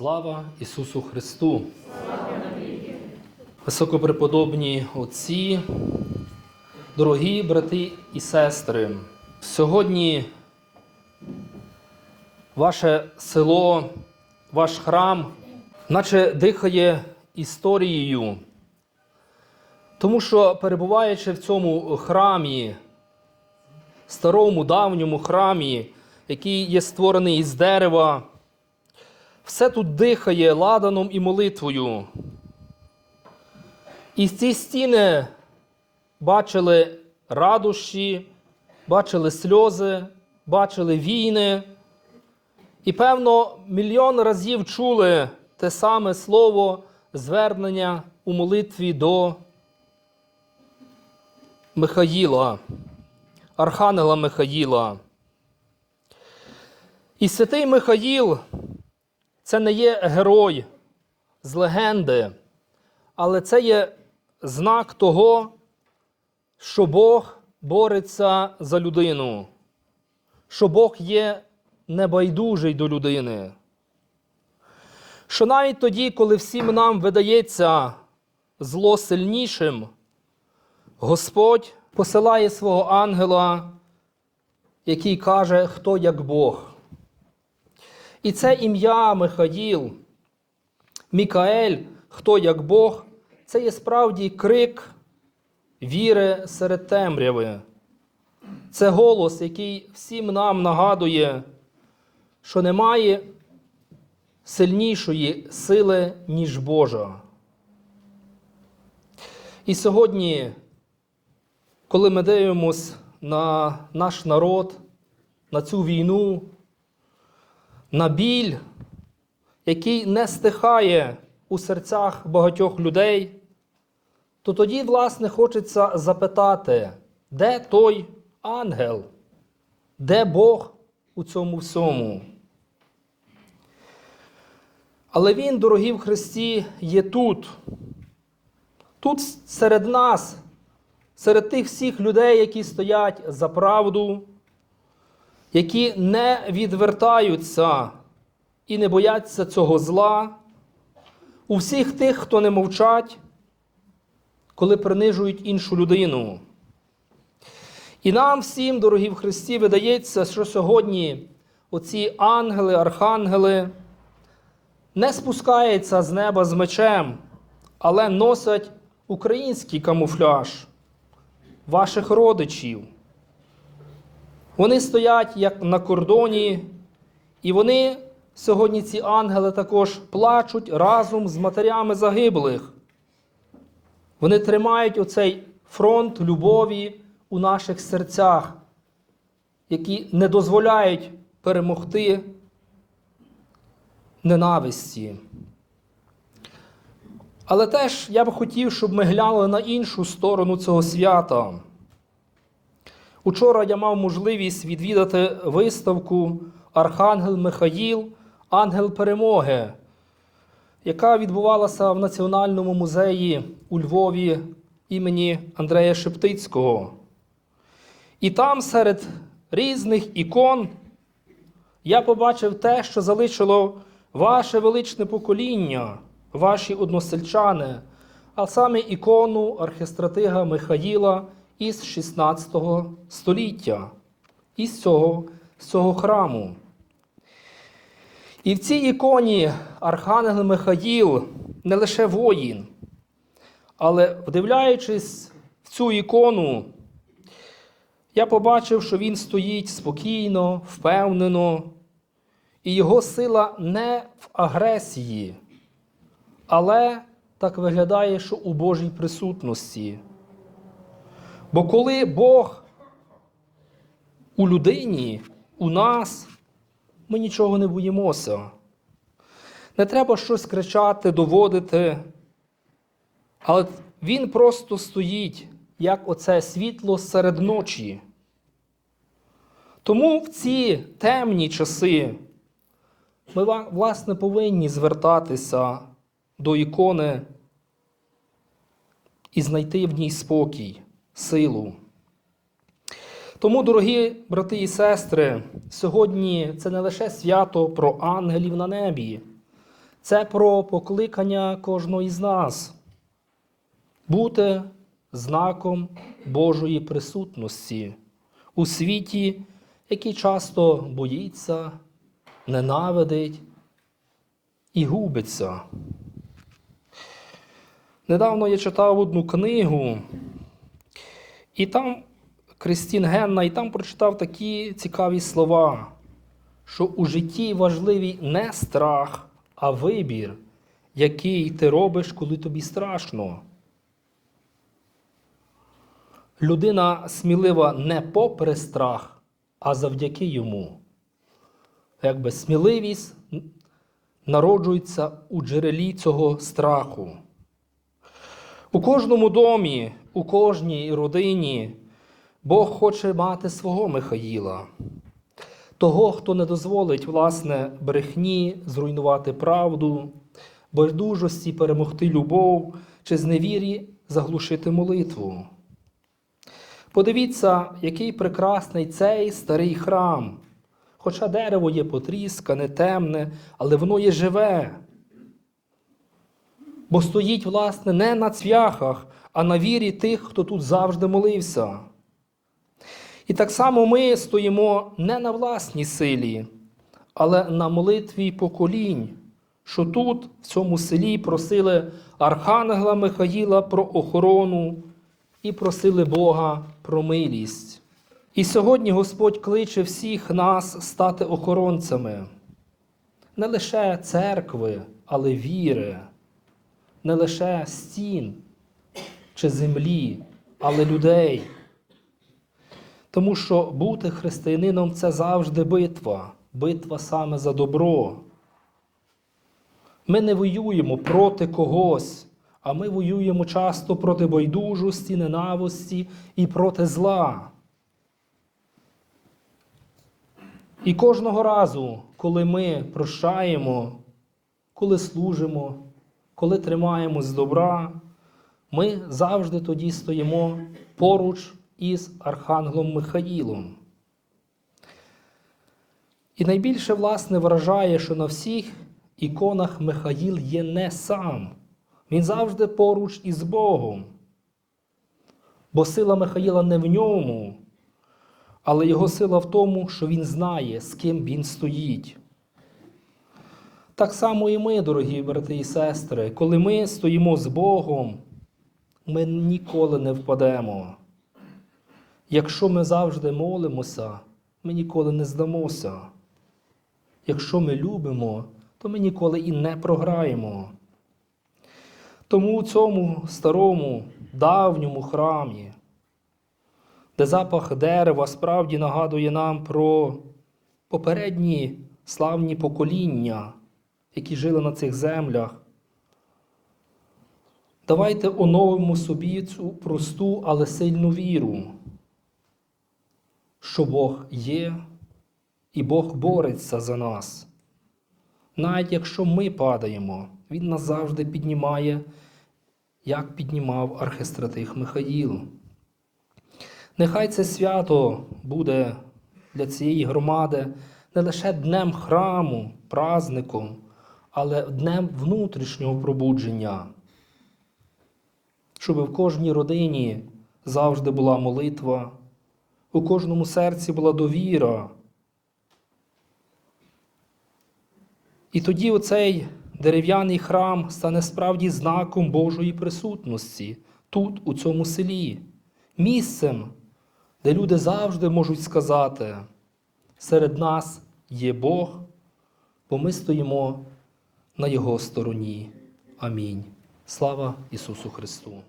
Слава Ісусу Христу! Високопреподобні отці, дорогі брати і сестри, сьогодні ваше село, ваш храм, наче дихає історією, тому що перебуваючи в цьому храмі, старому давньому храмі, який є створений із дерева, все тут дихає ладаном і молитвою. І ці стіни бачили радощі, бачили сльози, бачили війни. І, певно, мільйон разів чули те саме слово звернення у молитві до Михаїла, Архангела Михаїла. І святий Михаїл це не є герой з легенди, але це є знак того, що Бог бореться за людину, що Бог є небайдужий до людини. Що навіть тоді, коли всім нам видається зло сильнішим, Господь посилає свого ангела, який каже, хто як Бог. І це ім'я Михаїл, Мікаель, хто як Бог, це є справді крик віри серед темряви. Це голос, який всім нам нагадує, що немає сильнішої сили, ніж Божа. І сьогодні, коли ми дивимося на наш народ, на цю війну, на біль, який не стихає у серцях багатьох людей, то тоді, власне, хочеться запитати, де той ангел, де Бог у цьому всьому? Але Він, дорогі в Христі, є тут, тут серед нас, серед тих всіх людей, які стоять за правду, які не відвертаються і не бояться цього зла, у всіх тих, хто не мовчать, коли принижують іншу людину. І нам всім, дорогі в Христі, видається, що сьогодні оці ангели, архангели не спускаються з неба з мечем, але носять український камуфляж ваших родичів. Вони стоять як на кордоні, і вони сьогодні, ці ангели, також плачуть разом з матерями загиблих. Вони тримають оцей фронт любові у наших серцях, які не дозволяють перемогти ненависті. Але теж я б хотів, щоб ми глянули на іншу сторону цього свята. Учора я мав можливість відвідати виставку Архангел Михаїл, Ангел Перемоги, яка відбувалася в Національному музеї у Львові імені Андрея Шептицького. І там серед різних ікон я побачив те, що залишило ваше величне покоління, ваші односельчани, а саме ікону архистратига Михаїла із 16 століття, із цього, з цього храму. І в цій іконі Архангел Михаїл не лише воїн, але вдивляючись в цю ікону, я побачив, що він стоїть спокійно, впевнено, і його сила не в агресії, але так виглядає, що у Божій присутності. Бо коли Бог у людині, у нас, ми нічого не боїмося. Не треба щось кричати, доводити. Але Він просто стоїть, як оце світло серед ночі. Тому в ці темні часи ми, власне, повинні звертатися до ікони і знайти в ній спокій, силу. Тому, дорогі брати і сестри, сьогодні це не лише свято про ангелів на небі, Це про покликання кожного із нас бути знаком Божої присутності у світі, який часто боїться, ненавидить і губиться. Недавно я читав одну книгу, і там Крістін Генна, і там прочитав такі цікаві слова, що у житті важливий не страх, а вибір, який ти робиш, коли тобі страшно. Людина смілива не попри страх, а завдяки йому. Якби сміливість народжується у джерелі цього страху. У кожному домі, у кожній родині Бог хоче мати свого Михаїла, того, хто не дозволить, власне, брехні зруйнувати правду, байдужості перемогти любов чи зневірі заглушити молитву. Подивіться, який прекрасний цей старий храм. Хоча дерево є потріскане, темне, але воно є живе. Бо стоїть, власне, не на цвяхах, а на вірі тих, хто тут завжди молився. І так само ми стоїмо не на власній силі, але на молитві поколінь, що тут, в цьому селі, просили Архангела Михаїла про охорону і просили Бога про милість. І сьогодні Господь кличе всіх нас стати охоронцями не лише церкви, але віри, не лише стін чи землі, але людей. Тому що бути християнином це завжди битва, битва саме за добро. Ми не воюємо проти когось, а ми воюємо часто проти байдужості, ненависті і проти зла. І кожного разу, коли ми прощаємо, коли служимо, коли тримаємось добра, ми завжди тоді стоїмо поруч із Архангелом Михаїлом. І найбільше, власне, вражає, що на всіх іконах Михаїл є не сам. Він завжди поруч із Богом. Бо сила Михаїла не в ньому, але його сила в тому, що він знає, з ким він стоїть. Так само і ми, дорогі брати і сестри, коли ми стоїмо з Богом, ми ніколи не впадемо. Якщо ми завжди молимося, ми ніколи не здамося. Якщо ми любимо, то ми ніколи і не програємо. Тому у цьому старому, давньому храмі, де запах дерева справді нагадує нам про попередні славні покоління, які жили на цих землях, давайте оновимо собі цю просту, але сильну віру, що Бог є і Бог бореться за нас. Навіть якщо ми падаємо, Він нас завжди піднімає, як піднімав архистратих Михаїл. Нехай це свято буде для цієї громади не лише днем храму, праздником, але днем внутрішнього пробудження, щоб в кожній родині завжди була молитва, у кожному серці була довіра. І тоді оцей дерев'яний храм стане справді знаком Божої присутності тут, у цьому селі, місцем, де люди завжди можуть сказати, серед нас є Бог, бо ми стоїмо на Його стороні. Амінь. Слава Ісусу Христу!